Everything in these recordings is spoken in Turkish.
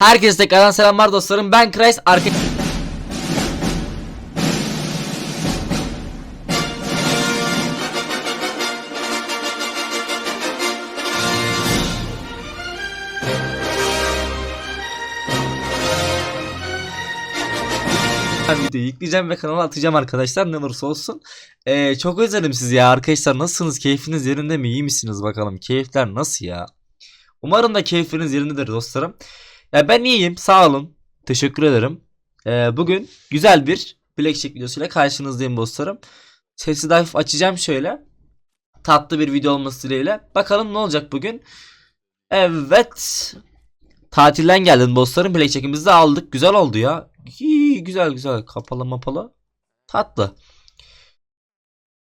Herkese tekrardan selamlar dostlarım. Ben Kreis. Arka... Ben videoyu yükleyeceğim ve kanala atacağım arkadaşlar ne olursa olsun. Ee, çok özledim sizi ya arkadaşlar. Nasılsınız? Keyfiniz yerinde mi? İyi misiniz bakalım? Keyifler nasıl ya? Umarım da keyfiniz yerindedir dostlarım. Ya ben iyiyim. Sağ olun. Teşekkür ederim. Ee, bugün güzel bir Blackjack videosuyla karşınızdayım dostlarım. Sesi hafif açacağım şöyle. Tatlı bir video olması dileğiyle. Bakalım ne olacak bugün. Evet. Tatilden geldim dostlarım. Blackjack'imizi de aldık. Güzel oldu ya. İyi, güzel güzel. Kapalı mapalı. Tatlı.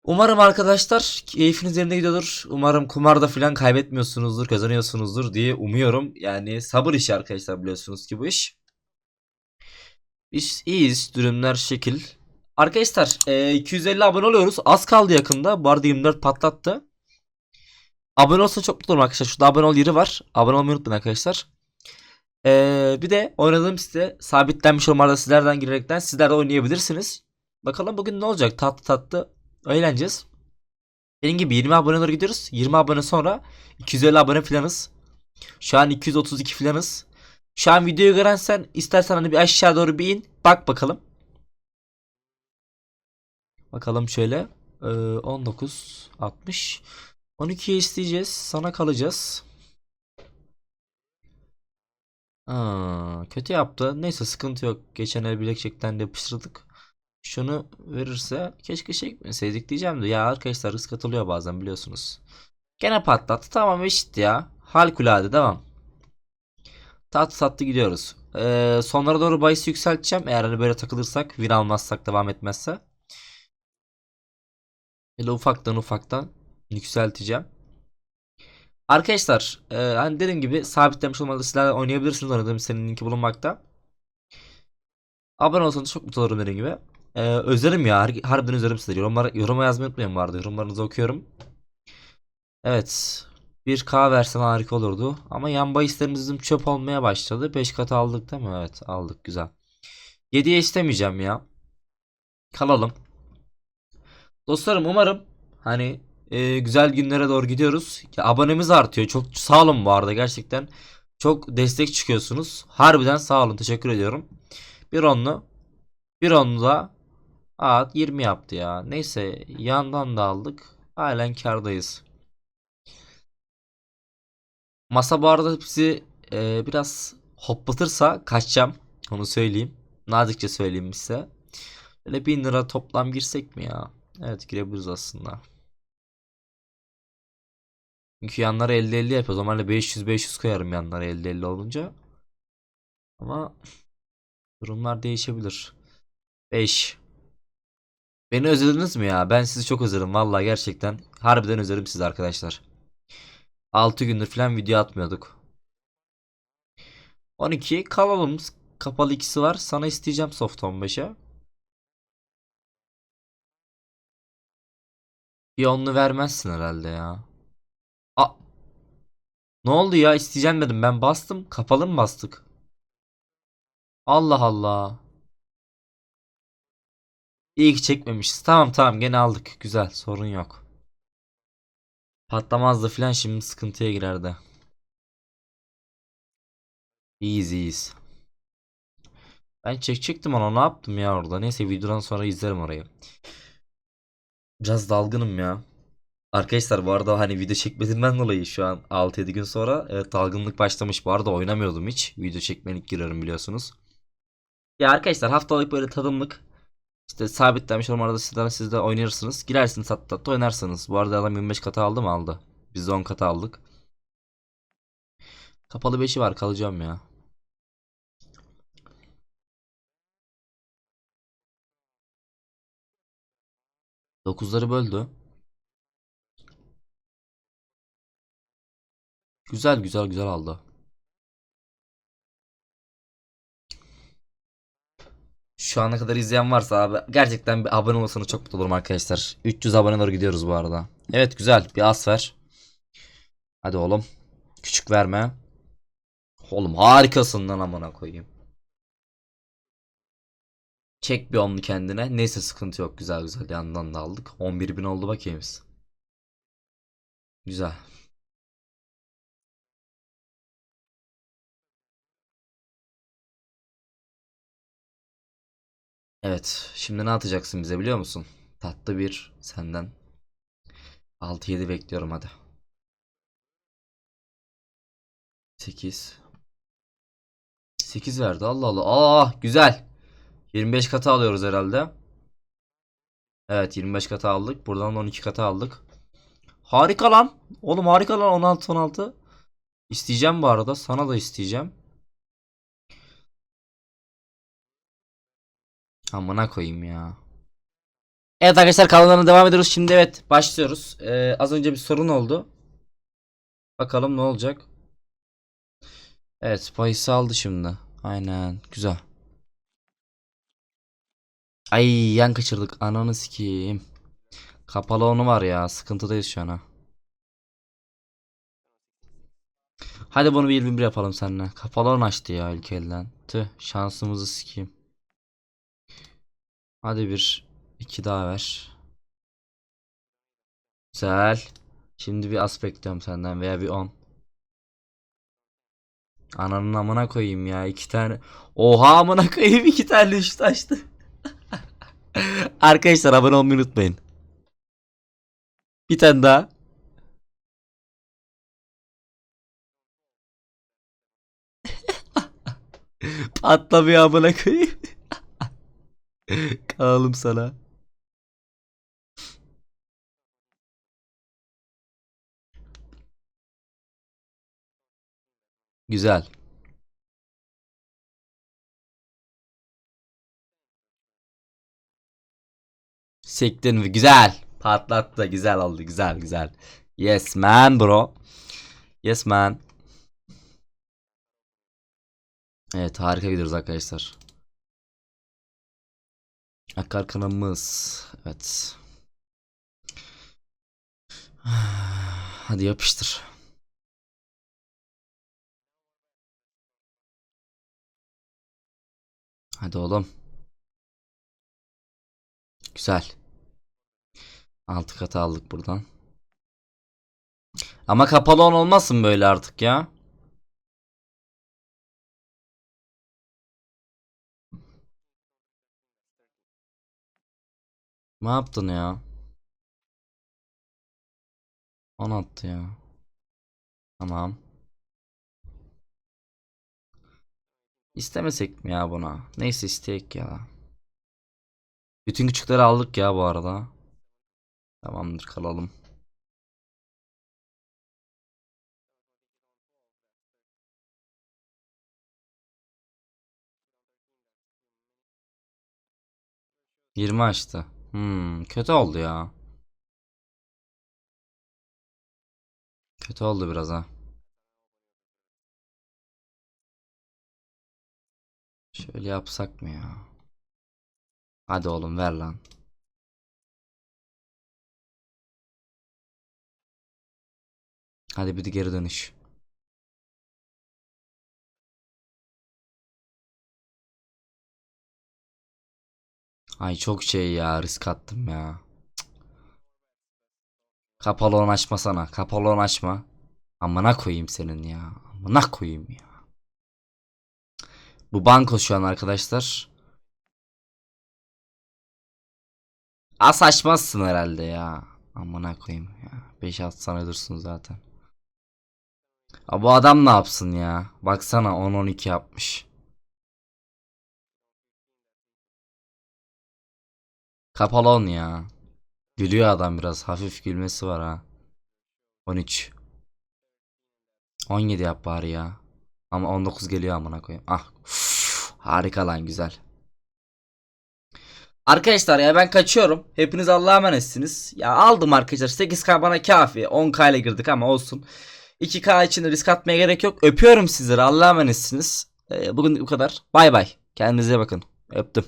Umarım arkadaşlar keyfiniz yerine gidiyordur. Umarım kumarda falan kaybetmiyorsunuzdur, kazanıyorsunuzdur diye umuyorum. Yani sabır işi arkadaşlar biliyorsunuz ki bu iş. Biz iyiyiz. Durumlar şekil. Arkadaşlar e, 250 abone oluyoruz. Az kaldı yakında. Bu arada 24 patlattı. Abone olsa çok mutlu olurum arkadaşlar. Şurada abone ol yeri var. Abone olmayı unutmayın arkadaşlar. E, bir de oynadığım site sabitlenmiş olmalarda sizlerden girerekten sizler de oynayabilirsiniz. Bakalım bugün ne olacak? Tatlı tatlı eğleneceğiz. Benim gibi 20 abone doğru gidiyoruz. 20 abone sonra 250 abone filanız. Şu an 232 filanız. Şu an videoyu gören sen istersen hani bir aşağı doğru bir in. Bak bakalım. Bakalım şöyle. Ee, 19 60 12'ye isteyeceğiz. Sana kalacağız. Aa, kötü yaptı. Neyse sıkıntı yok. Geçen el bilekçekten de yapıştırdık. Şunu verirse keşke çekmeseydik diyeceğim de ya arkadaşlar risk atılıyor bazen biliyorsunuz. Gene patlattı. Tamam eşit ya. Harikulade devam. Tatlı tatlı gidiyoruz. Ee, sonlara doğru bahisi yükselteceğim. Eğer hani böyle takılırsak, win almazsak devam etmezse. Böyle ufaktan ufaktan yükselteceğim. Arkadaşlar, e, hani dediğim gibi sabitlemiş olmalı sizlerle oynayabilirsiniz oynadığım senin linki bulunmakta. Abone olsanız çok mutlu olurum dediğim gibi. Ee, özlerim ya. har- Harbiden özlerim sizi. Yorumlara, yoruma yazmayı unutmayın bu arada. Yorumlarınızı okuyorum. Evet. Bir K versen harika olurdu. Ama yan bahislerimizin çöp olmaya başladı. 5 katı aldık değil mi? Evet aldık. Güzel. 7'ye istemeyeceğim ya. Kalalım. Dostlarım umarım hani e, güzel günlere doğru gidiyoruz. Ya, abonemiz artıyor. Çok sağ olun bu arada gerçekten. Çok destek çıkıyorsunuz. Harbiden sağ olun. Teşekkür ediyorum. Bir onlu. Bir onlu da Aa 20 yaptı ya. Neyse yandan da aldık. Halen kardayız. Masa bu bizi e, biraz hoplatırsa kaçacağım. Onu söyleyeyim. Nazikçe söyleyeyim size. Böyle 1000 lira toplam girsek mi ya? Evet girebiliriz aslında. Çünkü yanlara 50-50 yapıyoruz. Normalde 500-500 koyarım yanlara 50-50 olunca. Ama durumlar değişebilir. 5 Beni özlediniz mi ya? Ben sizi çok özledim vallahi gerçekten. Harbiden özledim sizi arkadaşlar. 6 gündür falan video atmıyorduk. 12 kalalım. Kapalı ikisi var. Sana isteyeceğim soft 15'e. Bir onlu vermezsin herhalde ya. A ne oldu ya? İsteyeceğim dedim. Ben bastım. Kapalı mı bastık? Allah Allah. İyi ki çekmemişiz. Tamam tamam gene aldık. Güzel sorun yok. Patlamazdı filan şimdi sıkıntıya girerdi. İyiyiz iyiyiz. Ben çekecektim onu ne yaptım ya orada. Neyse videodan sonra izlerim orayı. Biraz dalgınım ya. Arkadaşlar bu arada hani video çekmediğimden dolayı şu an 6-7 gün sonra evet, dalgınlık başlamış. Bu arada oynamıyordum hiç. Video çekmelik giriyorum biliyorsunuz. Ya arkadaşlar haftalık böyle tadımlık işte sabitlenmiş olmalarda sizden siz de oynarsınız. Girersiniz hatta da oynarsınız. Bu arada adam 25 katı aldı mı aldı. Biz de 10 katı aldık. Kapalı 5'i var kalacağım ya. Dokuzları böldü. Güzel güzel güzel aldı. Şu ana kadar izleyen varsa abi gerçekten bir abone olursanız çok mutlu olurum arkadaşlar. 300 abone doğru gidiyoruz bu arada. Evet güzel bir as ver. Hadi oğlum. Küçük verme. Oğlum harikasın lan amına koyayım. Çek bir onlu kendine. Neyse sıkıntı yok. Güzel güzel. Yandan da aldık. 11.000 oldu bakayım. biz. Güzel. Evet. Şimdi ne atacaksın bize biliyor musun? Tatlı bir senden. 6-7 bekliyorum hadi. 8. 8 verdi. Allah Allah. Aa güzel. 25 katı alıyoruz herhalde. Evet 25 katı aldık. Buradan 12 katı aldık. Harika lan. Oğlum harika lan 16 16. İsteyeceğim bu arada. Sana da isteyeceğim. Amına koyayım ya. Evet arkadaşlar kanallarına devam ediyoruz. Şimdi evet başlıyoruz. Ee, az önce bir sorun oldu. Bakalım ne olacak. Evet bahisi aldı şimdi. Aynen güzel. Ay yan kaçırdık. Ananı sikeyim. Kapalı onu var ya. Sıkıntıdayız şu an ha. Hadi bunu bir 21 yapalım seninle. Kapalı onu açtı ya ilk elden. Tüh şansımızı sikeyim. Hadi bir iki daha ver. Güzel. Şimdi bir as bekliyorum senden veya bir 10. Ananın amına koyayım ya iki tane. Oha amına koyayım iki tane üst açtı. Arkadaşlar abone olmayı unutmayın. Bir tane daha. Patlamıyor amına koyayım. Kalalım sana. Güzel. Sektin mi? Güzel. Patlattı. Güzel oldu. Güzel güzel. Yes man bro. Yes man. Evet harika gidiyoruz arkadaşlar. Akar kanımız. Evet. Hadi yapıştır. Hadi oğlum. Güzel. Altı katı aldık buradan. Ama kapalı olmasın böyle artık ya. Ne yaptın ya? 10 attı ya. Tamam. İstemesek mi ya buna? Neyse isteyek ya. Bütün küçükleri aldık ya bu arada. Tamamdır kalalım. Yirmi açtı. Hmm, kötü oldu ya. Kötü oldu biraz ha. Şöyle yapsak mı ya? Hadi oğlum ver lan. Hadi bir de geri dönüş. Ay çok şey ya risk attım ya. Kapalı on açmasana. Kapalı on açma. Amına koyayım senin ya. Amına koyayım ya. Bu banko şu an arkadaşlar. As açmazsın herhalde ya. Amına koyayım ya. 5 atsan ölürsün zaten. Aa, bu adam ne yapsın ya? Baksana 10-12 yapmış. Kapalı on ya. Gülüyor adam biraz. Hafif gülmesi var ha. 13. 17 yap bari ya. Ama 19 geliyor amına koyayım. Ah. Uf, harika lan güzel. Arkadaşlar ya ben kaçıyorum. Hepiniz Allah'a emanetsiniz. Ya aldım arkadaşlar. 8K bana kafi. 10K ile girdik ama olsun. 2K için risk atmaya gerek yok. Öpüyorum sizleri. Allah'a emanetsiniz. Ee, bugün bu kadar. Bay bay. Kendinize bakın. Öptüm.